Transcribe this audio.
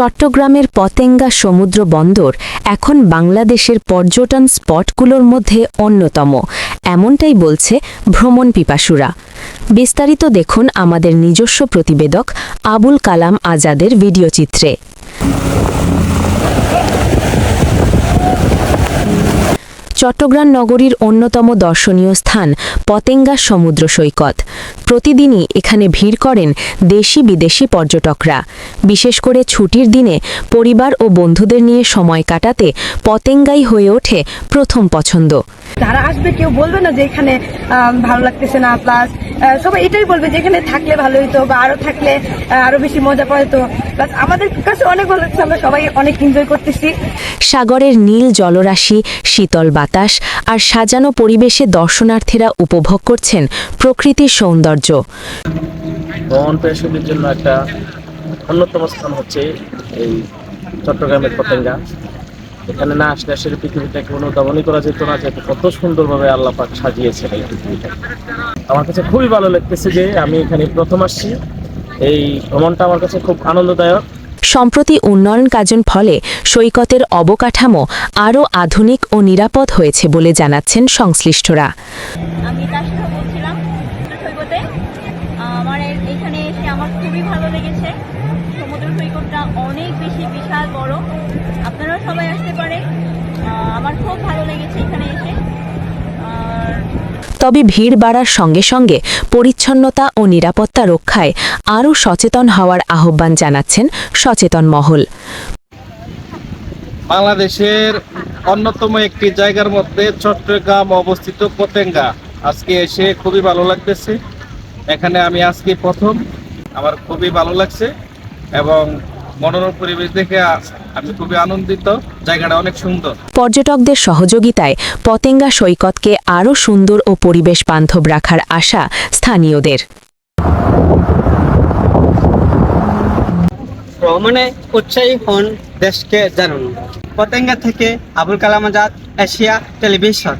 চট্টগ্রামের পতেঙ্গা সমুদ্র বন্দর এখন বাংলাদেশের পর্যটন স্পটগুলোর মধ্যে অন্যতম। এমনটাই বলছে ভ্রমণ পিপাসুরা। বিস্তারিত দেখুন আমাদের নিজস্ব প্রতিবেদক আবুল কালাম আজাদের ভিডিওচিত্রে চট্টগ্রাম নগরীর অন্যতম দর্শনীয় স্থান পতেঙ্গা সমুদ্র সৈকত। প্রতিদিনই এখানে ভিড় করেন দেশি বিদেশি পর্যটকরা। বিশেষ করে ছুটির দিনে পরিবার ও বন্ধুদের নিয়ে সময় কাটাতে পতেঙ্গাই হয়ে ওঠে প্রথম পছন্দ। যারা আসবে কেউ বলবে না যে এখানে ভালো লাগতেছে না প্লাস সবাই এটাই বলবে যে এখানে থাকলে ভালো হতো বা আরও থাকলে আরও বেশি মজা পাওয়া যেত। প্লাস আমাদের কাছে অনেক ভালো লাগছে আমরা সবাই অনেক এনজয় করতেছি। সাগরের নীল জলরাশি শীতল বাতাস আর সাজানো পরিবেশে দর্শনার্থীরা উপভোগ করছেন প্রকৃতির সৌন্দর্য। ভ্রমণ পেশীদের জন্য একটা অন্যতম স্থান হচ্ছে এই চট্টগ্রামের পতেঙ্গা। এখানে না আসলে আসলে পৃথিবীটাকে অনুধাবনই করা যেত না যেহেতু কত সুন্দরভাবে আল্লাহ পাক সাজিয়েছেন এই পৃথিবীটা আমার কাছে খুবই ভালো লাগতেছে যে আমি এখানে প্রথম আসছি। এই ভ্রমণটা আমার কাছে খুব আনন্দদায়ক। সম্প্রতি উন্নয়ন কাজন ফলে সৈকতের অবকাঠামো আরও আধুনিক ও নিরাপদ হয়েছে বলে জানাচ্ছেন সংশ্লিষ্টরা। আমি বলছিলাম সৈকতে। আমার এখানে এসে আমার খুবই ভালো লেগেছে। সমুদ্র সৈকতটা অনেক বেশি বিশাল বড়। সবাই আসতে আহ, আমার খুব ভালো লেগেছে এখানে এসে। আর তবে ভিড় বাড়ার সঙ্গে সঙ্গে পরিচ্ছন্নতা ও নিরাপত্তা রক্ষায় আরও সচেতন হওয়ার আহ্বান জানাচ্ছেন সচেতন মহল। বাংলাদেশের অন্যতম একটি জায়গার মধ্যে চট্টগ্রাম অবস্থিত পতেঙ্গা। আজকে এসে খুবই ভালো লাগতেছে। এখানে আমি আজকে প্রথম। আমার খুবই ভালো লাগছে এবং মনোরম পরিবেশ দেখে আমি খুবই আনন্দিত। জায়গাটা অনেক সুন্দর। পর্যটকদের সহযোগিতায় পতেঙ্গা সৈকতকে আরও সুন্দর ও পরিবেশ বান্ধব রাখার আশা স্থানীয়দের। ভ্রমণে উৎসাহী হন দেশকে জানুন। পতেঙ্গা থেকে আবুল কালাম আজাদ এশিয়া টেলিভিশন।